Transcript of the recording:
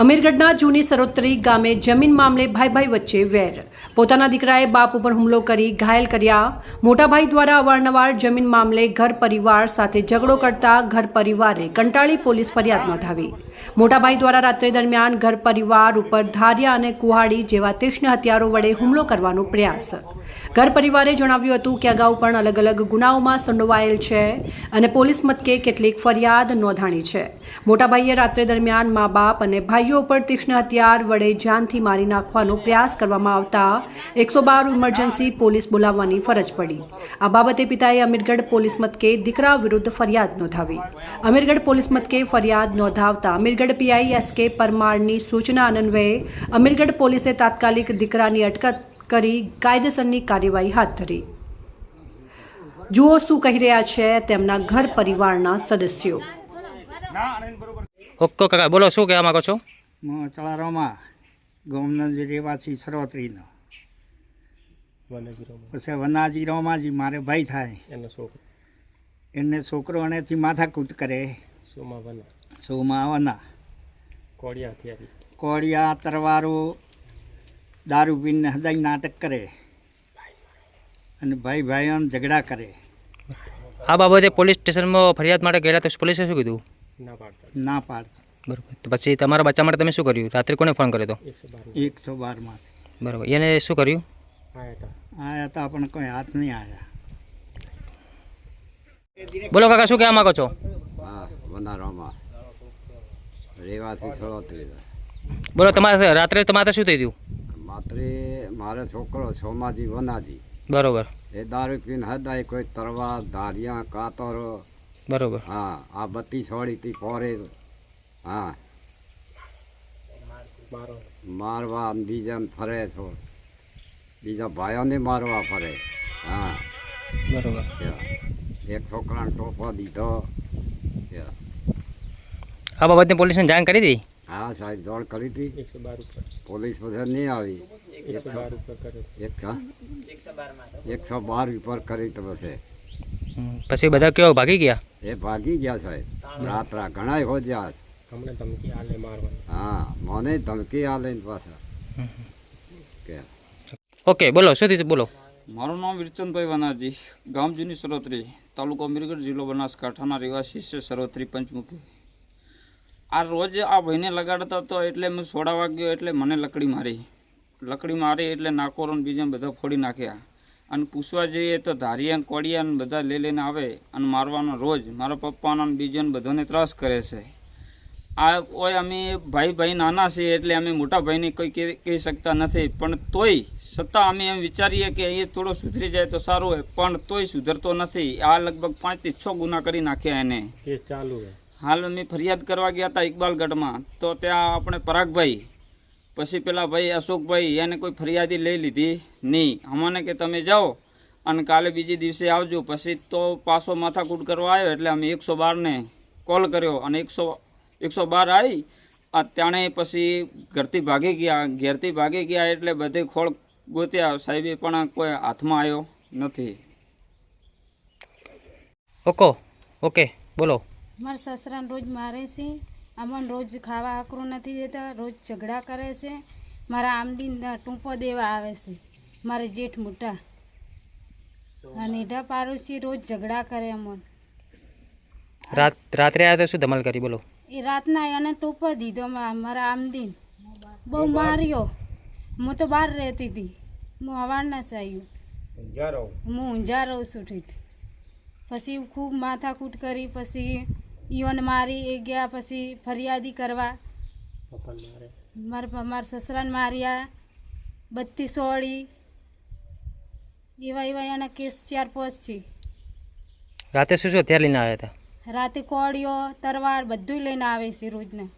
અમીરગઢના જૂની સરોત્તરી ગામે જમીન મામલે ભાઈ ભાઈ વચ્ચે વેર. પોતાના દીકરાએ બાપ ઉપર હુમલો કરી ઘાયલ કર્યા. મોટાભાઈ દ્વારા અવારનવાર જમીન મામલે ઘર પરિવાર સાથે ઝઘડો કરતા ઘર પરિવારે કંટાળી પોલીસ ફરિયાદ નોંધાવી. મોટાભાઈ દ્વારા રાત્રે દરમિયાન ઘર પરિવાર ઉપર ધારિયા અને કુહાડી જેવા તીક્ષ્ણ હથિયારો વડે હુમલો કરવાનો પ્રયાસ. ઘર પરિવારે જણાવ્યું હતું કે અગાઉ પણ અલગ અલગ ગુનાઓમાં સંડોવાયેલ છે અને પોલીસ મથકે કેટલીક ફરિયાદ નોંધાણી છે. મોટાભાઈએ રાત્રે દરમિયાન મા બાપ અને ભાઈઓ ઉપર તીક્ષ્ણ હથિયાર વડે જાનથી મારી નાખવાનો પ્રયાસ કરવામાં આવતા એકસો બાર ઇમરજન્સી પોલીસ બોલાવવાની ફરજ પડી. આ બાબતે પિતાએ અમીરગઢ પોલીસ મથકે દીકરા વિરુદ્ધ ફરિયાદ નોંધાવી. અમીરગઢ પોલીસ મથકે ફરિયાદ નોંધાવતા અમીરગઢ પીઆઈ એસ કે પરમારની સૂચના અન્વયે અમીરગઢ પોલીસે તાત્કાલિક દીકરાની અટકત કરી કાયદેસરની કાર્યવાહી હાથ ધરી. જુઓ શું કહી રહ્યા છે તેમના ઘર પરિવારના સદસ્યો. ઓકે કાકા બોલો શું કહેવા માંગો છો? હું ચલારોમાં ગામનો રહેવાસી સરોત્રીનો પછી વનાજી રોમાજી મારે ભાઈ થાય. એને છોકરો એનેથી માથાકૂટ કરે. સોમા વના. કોળિયા તરવારો દારૂ પીને હદાય નાટક કરે. અને ભાઈ ભાઈઓને ઝઘડા કરે. આ બાબતે પોલીસ સ્ટેશનમાં ફરિયાદ માટે ગયેલા તો પોલીસે શું કીધું? ના પાડ બરોબર. તો પછી તમારા બચ્ચા માટે તમે શું કર્યું? રાત્રે કોને ફોન કર્યો હતો એકસો બારમાં. બરોબર. એને શું કર્યું? આયા હતા. પણ કોઈ હાથ નહીં આવ્યા બોલો કાકા શું કહેવા માંગો છો? હા વનારામાં. રહેવાસી સળોતરી બોલો તમારે રાત્રે તમારે શું થઈ ગયું? માત્ર મારે છોકરો સોમાજી વનાજી. બરોબર. એ દારૂ પીને હદાય કોઈ તરવા ધારિયા કાતરો. બરોબર. હા આ બત્તી છોડી તી પોરે. હા. મારવા બીજા બીજાને ફરે છો. બીજા ભાઈઓને મારવા પડે હા. બરોબર. એક છોકરાને ટોપો દીધો. હા આ બાબતની પોલીસને જાણ કરી હતી? હા સાહેબ દોડ કરી હતી. પોલીસ બધા નહીં આવી. એકસો એક હા? એકસો બાર ઉપર કરી તો પછી. પછી બધા કેવો ભાગી ગયા? એ ભાગી ગયા સાહેબ. રાત્રા ઘણા હો ગયા. હા મને ધમકી આલે પાછા. કે ઓકે, બોલો થયું બોલો. મારું નામ વિરચંદભાઈ વનાજી, ગામ જૂની સરોત્રી, તાલુકો અમીરગઢ જિલ્લો બનાસકાંઠાના રહેવાસી છે સરોત્રી પંચમુખી. આ રોજ આ ભાઈને લગાડતા હતો એટલે મેં સોડા વાગ્યો એટલે મને લકડી મારી. લકડી મારી એટલે નાકોરો ને બીજા બધા ફોડી નાખ્યા. અને પૂછવા જઈએ તો ધારિયા કોડિયા બધા લઈ લઈને આવે અને મારવાનો રોજ મારા પપ્પાના બીજાને બધાને ત્રાસ કરે છે. આ ઓય અમે ભાઈ ભાઈ નાના છીએ એટલે અમે મોટા ભાઈને કંઈ કહી કહી શકતા નથી. પણ તોય છતાં અમે એમ વિચારીએ કે એ થોડો સુધરી જાય તો સારું હોય. પણ તોય સુધરતો નથી. આ લગભગ પાંચથી છ ગુના કરી નાખ્યા એને. ચાલુ હાલ અમે ફરિયાદ કરવા ગયા હતા ઇકબાલગઢમાં. તો ત્યાં આપણે પરાગભાઈ પછી પેલા ભાઈ અશોકભાઈ એને કોઈ ફરિયાદી લઈ લીધી નહીં. અમને કે તમે જાઓ અને કાલે બીજે દિવસે આવજો. પછી તો પાછો માથાકૂટ કરવા આવ્યો એટલે અમે એકસો બારને કોલ કર્યો અને એકસો એકસો બાર આવી આ ત્યાણે પછી ઘરથી ભાગી ગયા. ઘેરથી ભાગી ગયા એટલે બધે ખોળ ગોત્યા. સાહેબે પણ કોઈ હાથમાં આવ્યો નથી. ઓકો ઓકે બોલો. મારા સસરાને રોજ મારે છે. અમને રોજ ખાવા આકરું નથી દેતા રોજ ઝઘડા કરે છે. મારા આમદી ટૂંપો દેવા આવે છે. મારે જેઠ મોટા. અને એઢા પાડોશી રોજ ઝઘડા કરે અમને. રાત રાત્રે આવ્યા તો શું ધમાલ કરી? બોલો. એ રાતના એને ટૂંપો દીધો મારા આમદીન. બહુ માર્યો. હું તો બહાર રહેતી હતી. હું હવારના સાયું આવ્યું હું ઊંઝા રહું છું ઠીક. પછી ખૂબ માથાકૂટ કરી પછી ઈઓને મારી એ ગયા પછી ફરિયાદી કરવા. મારા? મારા સસરાને માર્યા બત્તી સોળી એવા એવા એના કેસ ચાર પાંચ છે. રાતે શું શું હથિયાર લઈને આવ્યા હતા? રાતે કોળીઓ તરવાર બધું લઈને આવે છે રોજના.